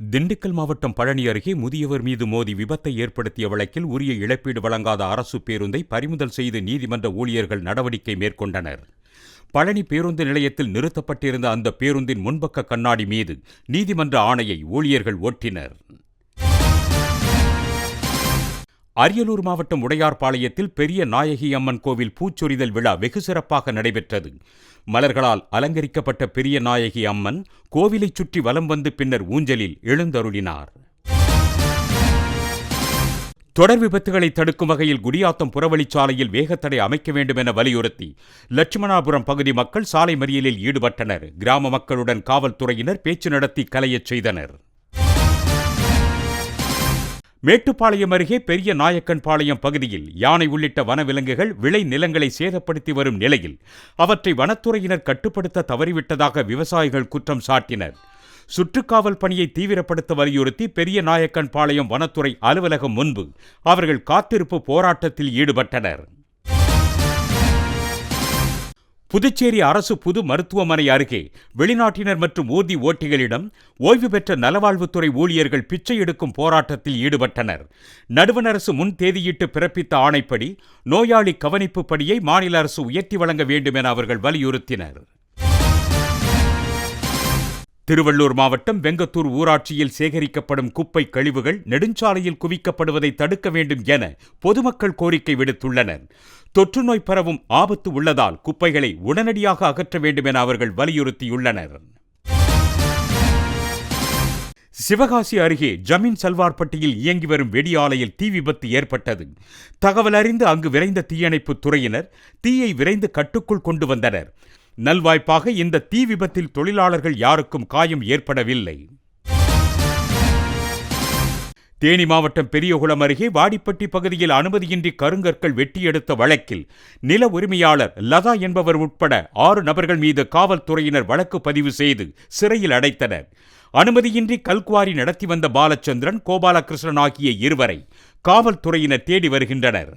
திண்டுக்கல் மாவட்டம் பழனி அருகே முதியவர் மீது மோதி விபத்தை ஏற்படுத்திய வழக்கில் உரிய இழப்பீடு வழங்காத அரசு பேருந்தை பறிமுதல் செய்து நீதிமன்ற ஊழியர்கள் நடவடிக்கை மேற்கொண்டனர். பழனி பேருந்து நிலையத்தில் நிறுத்தப்பட்டிருந்த அந்த பேருந்தின் முன்பக்க கண்ணாடி மீது நீதிமன்ற ஆணையை ஊழியர்கள் ஒட்டினர். அரியலூர் மாவட்டம் உடையார்பாளையத்தில் பெரிய நாயகி அம்மன் கோவில் பூச்சொரிதல் விழா வெகு சிறப்பாக நடைபெற்றது. மலர்களால் அலங்கரிக்கப்பட்ட பெரிய நாயகி அம்மன் கோவிலைச் சுற்றி வலம் வந்து பின்னர் ஊஞ்சலில் எழுந்தருளினார். தொடர் விபத்துகளை தடுக்கும் வகையில் குடியாத்தம் புறவழிச்சாலையில் வேகத்தடை அமைக்க வேண்டும் என வலியுறுத்தி லட்சுமணாபுரம் பகுதி மக்கள் சாலை மறியலில் ஈடுபட்டனர். கிராம மக்களுடன் காவல்துறையினர் பேச்சு நடத்தி கலையச் செய்தனர். மேட்டுப்பாளையம் அருகே பெரிய நாயக்கன்பாளையம் பகுதியில் யானை உள்ளிட்ட வனவிலங்குகள் விளை நிலங்களை சேதப்படுத்தி வரும் நிலையில் அவற்றை வனத்துறையினர் கட்டுப்படுத்த தவறிவிட்டதாக விவசாயிகள் குற்றம் சாட்டினர். சுற்றுக்காவல் பணியை தீவிரப்படுத்த வலியுறுத்தி பெரிய நாயக்கன்பாளையம் வனத்துறை அலுவலகம் முன்பு அவர்கள் காத்திருப்பு போராட்டத்தில் ஈடுபட்டனர். புதுச்சேரி அரசு புது மருத்துவமனை அருகே வெளிநாட்டினர் மற்றும் ஊர்தி ஓட்டிகளிடம் ஓய்வு பெற்ற நலவாழ்வுத்துறை ஊழியர்கள் பிச்சை எடுக்கும் போராட்டத்தில் ஈடுபட்டனர். நடுவண் அரசு முன் தேதியிட்டு பிறப்பித்த ஆணைப்படி நோயாளி கவனிப்பு படியை மாநில அரசு உயர்த்தி வழங்க வேண்டும் என அவர்கள் வலியுறுத்தினர். திருவள்ளூர் மாவட்டம் வெங்கத்தூர் ஊராட்சியில் சேகரிக்கப்படும் குப்பை கழிவுகள் நெடுஞ்சாலையில் குவிக்கப்படுவதை தடுக்க வேண்டும் என பொதுமக்கள் கோரிக்கை விடுத்துள்ளனர். தொற்றுநோய் பரவும் ஆபத்து உள்ளதால் குப்பைகளை உடனடியாக அகற்ற வேண்டும் என அவர்கள் வலியுறுத்தியுள்ளனர். சிவகாசி அருகே ஜமீன் சல்வார்பட்டியில் இயங்கி வரும் வெடியாலையில் தீ விபத்து ஏற்பட்டது. தகவல் அறிந்து அங்கு விரைந்த தீயணைப்பு துறையினர் தீயை விரைந்து கட்டுக்குள் கொண்டு வந்தனர். நல்வாய்ப்பாக இந்த தீ விபத்தில் தொழிலாளர்கள் யாருக்கும் காயம் ஏற்படவில்லை. தேனி மாவட்டம் பெரியகுளம் அருகே வாடிப்பட்டி பகுதியில் அனுமதியின்றி கருங்கற்கள் வெட்டி எடுத்த வழக்கில் நில உரிமையாளர் லதா என்பவர் உட்பட ஆறு நபர்கள் மீது காவல்துறையினர் வழக்கு பதிவு செய்து சிறையில் அடைத்தனர். அனுமதியின்றி கல்குவாரி நடத்தி வந்த பாலச்சந்திரன் கோபாலகிருஷ்ணன் ஆகிய இருவரை காவல்துறையினர் தேடி வருகின்றனர்.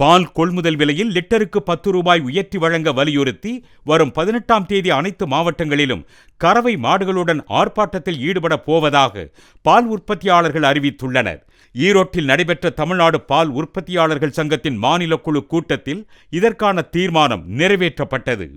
பால் கொள்முதல் விலையில் லிட்டருக்கு பத்து ரூபாய் உயர்த்தி வழங்க வலியுறுத்தி வரும் பதினெட்டாம் தேதி அனைத்து மாவட்டங்களிலும் கறவை மாடுகளுடன் ஆர்ப்பாட்டத்தில் ஈடுபட போவதாக பால் உற்பத்தியாளர்கள் அறிவித்துள்ளனர். ஈரோட்டில் நடைபெற்ற தமிழ்நாடு பால் உற்பத்தியாளர்கள் சங்கத்தின் மாநில குழு கூட்டத்தில் இதற்கான தீர்மானம் நிறைவேற்றப்பட்டது.